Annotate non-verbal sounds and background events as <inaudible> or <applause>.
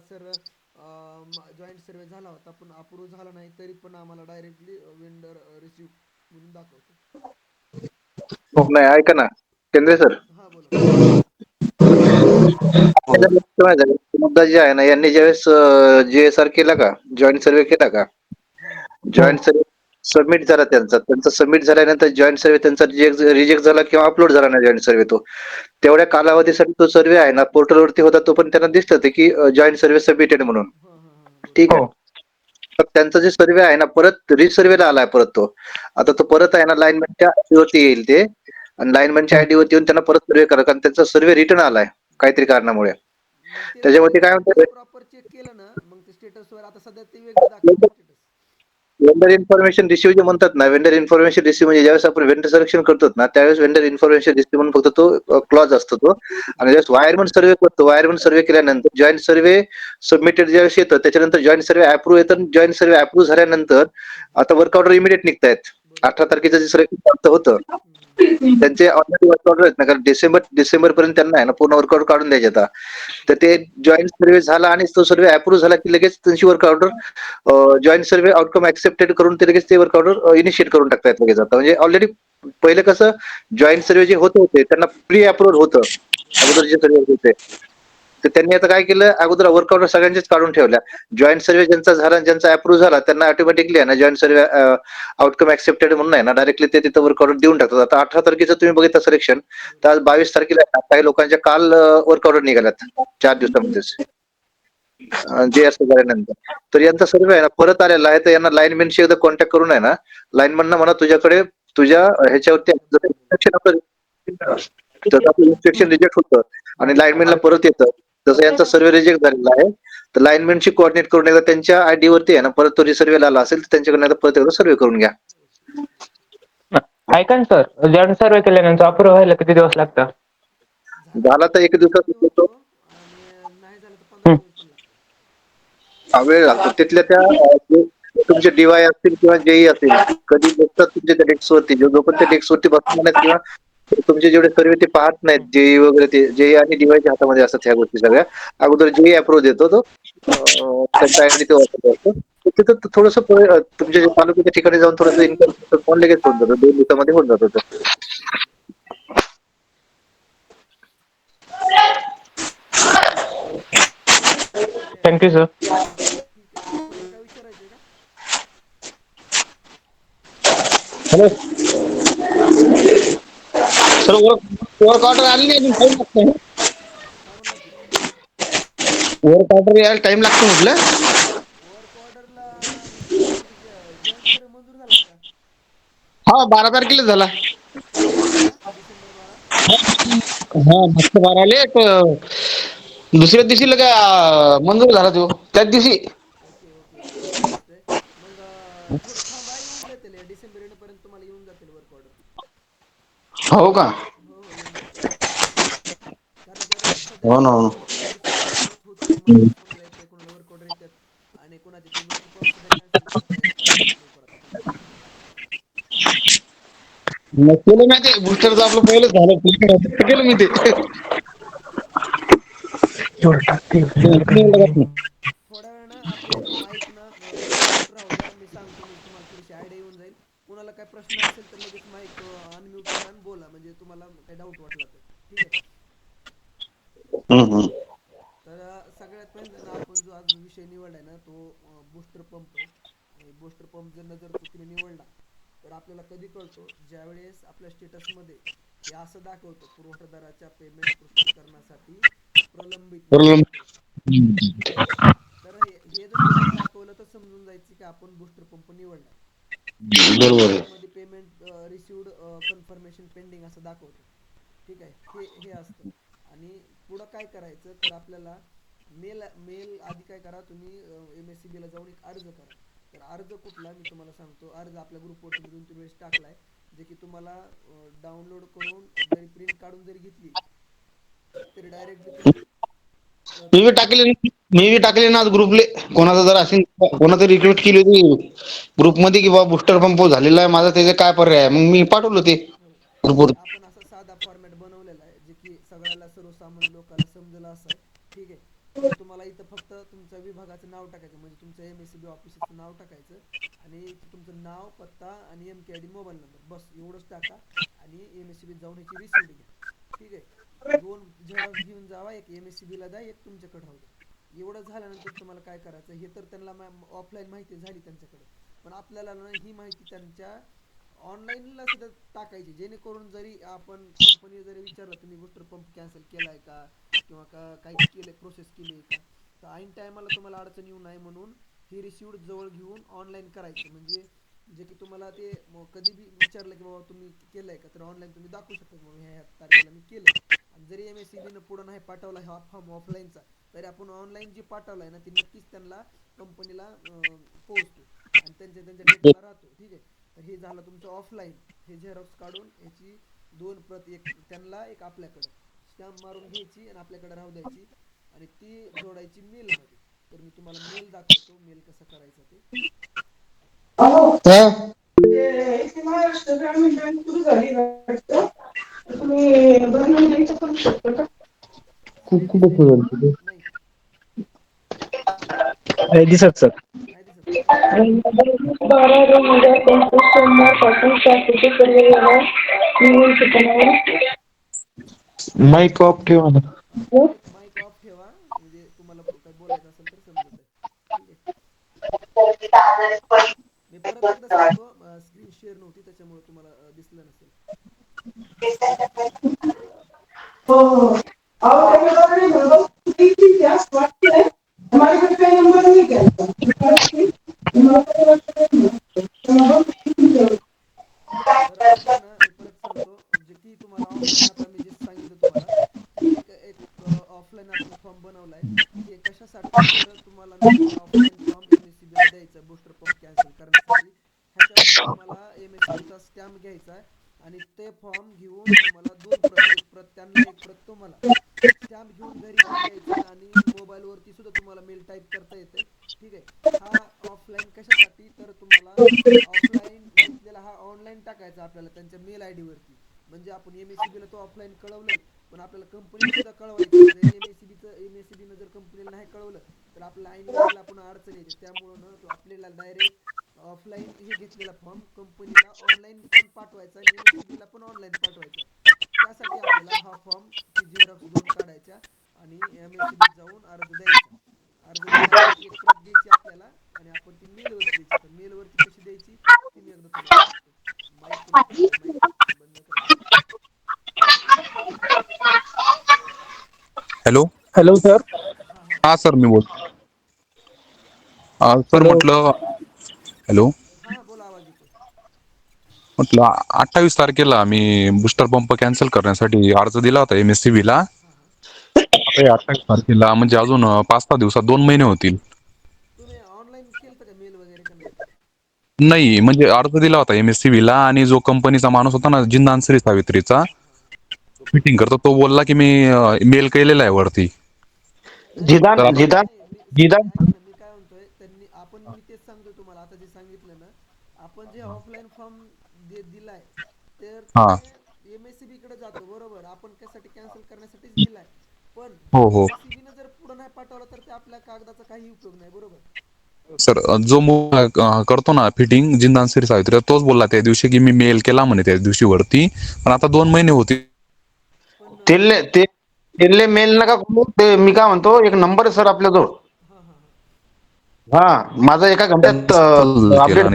जेव्हा sir joint survey झाला होता पण अप्रूव्ह झाला नाही तरी पण आम्हाला डायरेक्टली वेंडर रिसिव म्हणून दाखवतो. हो नाही ऐका ना. केंद्रे सर. हां बोला मुद्दा जे आहे ना यांनी ज्यावेळेस जे एस आर केला का जॉईंट सर्वे केला का जॉईंट सर्वे सबमिट झाला त्यांचा. त्यांचा सबमिट झाल्यानंतर जॉईंट सर्वे त्यांचा रिजेक्ट झाला किंवा अपलोड झाला नाही जॉईंट सर्वे तो. तेवढ्या कालावधीसाठी तो सर्वे आहे ना पोर्टलवरती होता तो पण त्यांना दिसत होते की जॉईंट सर्वे सबमिटेड म्हणून. हां हां हां. ठीक आहे तर त्यांचा जे सर्वे आहे ना परत रिसर्वेला आलाय परत तो. आता तो परत आहे ना लाईनमॅनच्या आयडी वरती येईल ते. आणि लाईनमॅनच्या आयडी वरती येऊन त्यांना परत सर्वे करा कारण त्यांचा सर्वे रिटर्न आलाय काहीतरी कारणामुळे. मग ते त्याच्यावरती काय म्हणतात वेंडर इन्फॉर्मेशन रिसिव्ह जे म्हणतात ना वेंडर इन्फॉर्मेशन रिसिव्ह म्हणजे ज्यावेळेस आपण वेंडर सिलेक्शन करतो ना त्यावेळेस वेंडर इन्फॉर्मेशन रिसिव्ह म्हणून फक्त तो क्लॉज असतो तो. आणि ज्यावेळेस वायरमेंट सर्वे करतो वायरमेंट सर्वे केल्यानंतर जॉईंट सर्वे सबमिटेड ज्यावेळेस येतं त्याच्यानंतर जॉईंट सर्वे अप्रूव्ह येतं जॉईंट सर्वे अप्रूव्ह झाल्यानंतर आता वर्क ऑर्डर इमिडिएट निघतायत. अठरा तारखेचं जे सर्वे प्राप्त होतं. त्यांचे ऑलरेडी वर्कआउट आहेत ना कारण डिसेंबर डिसेंबर पर्यंत त्यांना आहे ना पूर्ण वर्कआउट काढून द्यायचे आता. तर ते जॉईंट सर्वे झाला आणि तो सर्वे अप्रूव्ह झाला की लगेच त्यांची work joint survey outcome accepted करून ते लगेच ते वर्कआउट इनिशिएट करून टाकतायत लगेच आता. म्हणजे ऑलरेडी पहिले कसं जॉईंट सर्वे जे होत होते त्यांना प्री अप्रूव्ह होतं. अगोदर जे सर्वे होते. तर त्यांनी आता काय केलं? अगोदर वर्कआउट ऑर्डर सगळ्यांचेच काढून ठेवल्या. जॉईंट सर्वे ज्यांचा झाला ज्यांचा अप्रूव्ह झाला त्यांना ऑटोमॅटिकली आहे ना जॉईंट सर्वे आउटकम ऍक्सेप्टेड म्हणून आहे ना डायरेक्टली ते तिथं वर्कआउट देऊन टाकतात. आता अठरा तारखेचं तुम्ही बघितलं सिलेक्शन तर आज बावीस तारखेला आहे ना, काही लोकांच्या काल वर्कआउट निघाल्यात चार दिवसामध्येच. जे असं झाल्यानंतर. तर यांचा सर्वे आहे ना परत आलेला आहे तर यांना लाईनमॅनशी एकदा कॉन्टॅक्ट करून आहे ना लाईनमॅनना म्हणा तुझ्याकडे तुझ्या ह्याच्यावरती तर इन्स्पेक्शन रिजेक्ट होतं आणि लाईनमॅनला परत येतं. जसं यांचा सर्वे रिजेक्ट झालेला आहे तर लाईनमॅनशी कोऑर्डिनेट करून एकदा त्यांच्या आयडी वरती आहे ना परत तो रिसर्वेला आला असेल तर त्यांच्याकडे एकदा परत एकदा सर्वे करून घ्या. ऐका ना सर जॉईंट सर्वे केल्यानंतर अप्रूव्ह व्हायला किती दिवस लागतात? झाला तर एक दिवसात होतो. हा, वेळ लागतो. तिथल्या त्या अं, जे तुमचे डीवाय असतील किंवा जेई असतील कधी बसतात तुमच्या त्या डेस्क वरती जो पण त्या डेस्क वरती बसणार नाहीत किंवा तुमचे जेवढे सर्वे ते पाहत नाहीत जेई वगैरे ते जेई आणि डीवायच्या हातामध्ये असतात ह्या गोष्टी सगळ्या. अगोदर जेई अप्रूव्ह देतो तो. असतो तिथं थोडस तुमच्या जे तालुक्याच्या ठिकाणी जाऊन थोडस इन्कम फोन लगेच होऊन जातो. दोन दिवसामध्ये होऊन जातो thank you sir hello sir work order आली नाही अजून टाइम लागतो वर्क ऑर्डर यायला टाइम लागतो म्हटलं. वर्क ऑर्डरला मंजूर झाला का हा बारा तारखेला झाला. हा मस्त बारा हा मागच्या बाराले एक, दुसऱ्या दिवशी लगा मंजूर झाला तो. त्याच दिवशी. मग अं, थोडं थांबा येऊन जातील या डिसेंबर एंड पर्यंत तुम्हाला येऊन जातील वर्क ऑर्डर हो का? हो हो कारण हो ना, हो कोणाची कोणाला आणि कोणाचे आता कंपनीला मग केलं मी ते बुस्टरचं आपलं पहिलं झालं केलं मी ते थोड्या वेळानं आपले माईक <laughs> ना म्यूट राहू द्या मी सांगतो म्हणजे तुम्हाला थोडीशी आयडिया येऊन जाईल कुणाला काय प्रश्न असेल तर लगेच माईक अनम्यूट करा आणि बोला. म्हणजे तुम्हाला काही डाऊट वाटला तर. ठीक आहे. तर सगळ्यात पहिल्यांदा आपण जो आज विषय निवडलाय ना तो बूस्टर पंप आहे. बूस्टर पंप जर जर चुकीने निवडला तर आपल्याला कधी कळतो? ज्यावेळेस आपल्या स्टेटसमध्ये हे असं दाखवतं पुरवठादाराच्या पेमेंट पुष्टीकरणासाठी प्रलंबित. तर हे जर दाखवलं तर समजून जायचं की आपण बूस्टर पंप निवडला बरोबर आहे रिसिवड कन्फर्मेशन पेंडिंग असं दाखवतं ठीक आहे? हे हे असतं. आणि पुढं काय करायचं? तर आपल्याला मेल मेल आधी काय करा? तुम्ही एम एस सी बीला जाऊन एक अर्ज करा. तर अर्ज कुठला? मी तुम्हाला सांगतो. अर्ज आपल्या ग्रुपवरती मी दोन तीन वेळेस टाकलाय. जे की तुम्हाला डाउनलोड करून जरी प्रिंट काढून जरी घेतली तरी डायरेक्ट तुम्ही टाकले मी बी टाकले ना आज ग्रुपले. कोणाचा जर असेल कोणाचं रिक्रूट केली होती ग्रुपमध्ये की बाबा बुस्टर पंप झालेला आहे माझा त्याचे काय पर्याय आहे? मग मी पाठवलं ते. ग्रुपवर आपण असा साधा फॉर्मॅट बनवलेला आहे जे की सगळ्याला सर्वसामान्य लोकांना समजलं असं ठीक आहे. तर तुम्हाला इथं फक्त तुमच्या विभागाचं नाव टाकायचं म्हणजे तुमचं एम एस सी बी ऑफिसचं नाव टाकायचं आणि तुमचं नाव पत्ता आणि M K I D mobile number बस एवढंच टाका आणि एम एस सी जाऊन ह्याची रिसिप्ट घ्या. ठीक आहे. दोन झेरॉक्स घेऊन जावा एक एम एस सी बीला द्या एक तुमच्याकडे राहू द्या. एवढं झाल्यानंतर तुम्हाला काय करायचं? हे तर त्यांना ऑफलाईन माहिती झाली त्यांच्याकडे. पण आपल्याला ना ही माहिती त्यांच्या ऑनलाईनला सुद्धा टाकायची. जेणेकरून जरी आपण कंपनी जरी विचारलं तुम्ही बूस्टर पंप कॅन्सल केलाय का? किंवा का काही केलं प्रोसेस केली आहे का? तर ऐन टायमाला तुम्हाला अडचण येऊ नये म्हणून ही रिसिव्ड जवळ घेऊन ऑनलाईन करायचं. म्हणजे जे की तुम्हाला ते कधी बी विचारलं की बाबा तुम्ही केलंय का? तर ऑनलाईन तुम्ही दाखवू शकता बाबा ह्या तारखेला मी केलं आणि जरी एम एस सी बीनं पुढं नाही पाठवला हा फॉर्म ऑफलाईनचा तरी आपण ऑनलाईन जे पाठवलाय ना ते नक्कीच त्यांना कंपनीला पोहोचतो आणि त्यांच्या त्यांच्या डेटाला राहतो ठीक आहे तर हे झालं तुमचं ऑफलाईन हे झेरॉक्स काढून याची दोन प्रत एक त्यांना एक आपल्याकडं स्टॅम्प मारून घ्यायची आणि आपल्याकडे राहू द्यायची आणि ती जोडायची मेलमध्ये तर मी तुम्हाला मेल दाखवतो मेल कसा करायचा ते हा? दिसत सर बारा दोन हज़ार पंचवीस सोमवार पासून शासकीय सर्व व्यवहार माईक ऑफ़ ठेवा ना. माईक ऑफ़ ठेवा म्हणजे तुम्हाला काय बोलायचं असेल तर समजत मी परत एकदा सांगतो स्क्रीन शेअर नव्हती त्याच्यामुळे तुम्हाला दिसलं नसेल बनवलाय हे कशासाठी तर तुम्हाला द्यायचा बूस्टर पंप कॅन्सल करण्यासाठी. ह्याच्यामध्ये तुम्हाला एम एस सीचा बीचा स्टॅम्प घ्यायचा आहे आणि ते फॉर्म घेऊन तुम्हाला दोन प्रत एक प्रत त्यांना एक प्रत तुम्हाला. स्टॅम्प घेऊन घरी आणून द्यायचं आणि मोबाईलवरती सुद्धा तुम्हाला मेल टाईप करता येते ठीक आहे हा ऑफलाईन कशासाठी तर तुम्हाला ऑफलाईन घेतलेला हा ऑनलाईन टाकायचा आपल्याला त्यांच्या मेल आय वरती म्हणजे आपण एम एस सी बीला तो ऑफलाईन कळवलं पण आपल्याला कंपनीला सुद्धा कळवायचं जर एम एस सी बीचं एम एस सी बीनं जर कंपनीला नाही कळवलं तर आपल्याला आपण अडचण येते. त्यामुळं ना तो आपल्याला डायरेक्ट ऑफलाईन हे घेतलेला फॉर्म कंपनीला ऑनलाईन पण पाठवायचा आणि बीला पण ऑनलाईन पाठवायचा. त्यासाठी आपल्याला हा फॉर्म झेरॉक्स दोन काढायच्या आणि एम एस सी जाऊन अर्ज द्यायचा. अर्ज दिल्यानंतर एक प्रत द्यायची आपल्याला आणि आपण ती मेलवरती द्यायची. तर मेलवरती कशी द्यायची? ती मी एकदा बंद हॅलो. Hello sir. हा सर मी बोल सर म्हटलं हॅलो. बोला आवाज येतोय. म्हटलं अठ्ठावीस तारखेला मी बुस्टर पंप कॅन्सल करण्यासाठी अर्ज दिला होता एम एस सी बी ला. आता अठ्ठावीस तारखेला म्हणजे अजून पाच सहा दिवसात दोन महिने होतील. नाही? म्हणजे अर्ज दिला होता एम एस सी बी ला आणि जो कंपनीचा माणूस होता ना जिंदान श्री सावित्रीचा फिटिंग करतो. तो बोलला की मी मेल केलेला आहे वरती. जिदान जिदान जिदान ऐका ना, मी काय म्हणतोय त्यांनी आपण मी तेच सांगतोय तुम्हाला आता जे सांगितलं ना आपण जे ऑफलाईन फॉर्म दिलाय तर हा. एमएससीबी कडे जातो बरोबर. आपण त्यासाठी कॅन्सल करण्यासाठीच दिलाय. पण हो, हो. एमएससीबी न जर पुढे नाही पाठवलं तर ते आपल्या कागदाचा काही उपयोग नाही बरोबर? सर जो करतो ना फिटिंग जिंदान श्री सावित्री तोच बोलला त्या दिवशी की मी मेल केला म्हणे त्या दिवशी वरती. पण आता दोन महिने होते. ते तेले मेल नका ते मी काय म्हणतो एक नंबर सर आपल्याजवळ. हा हा हा. हा माझा एका घंट्यात अपडेट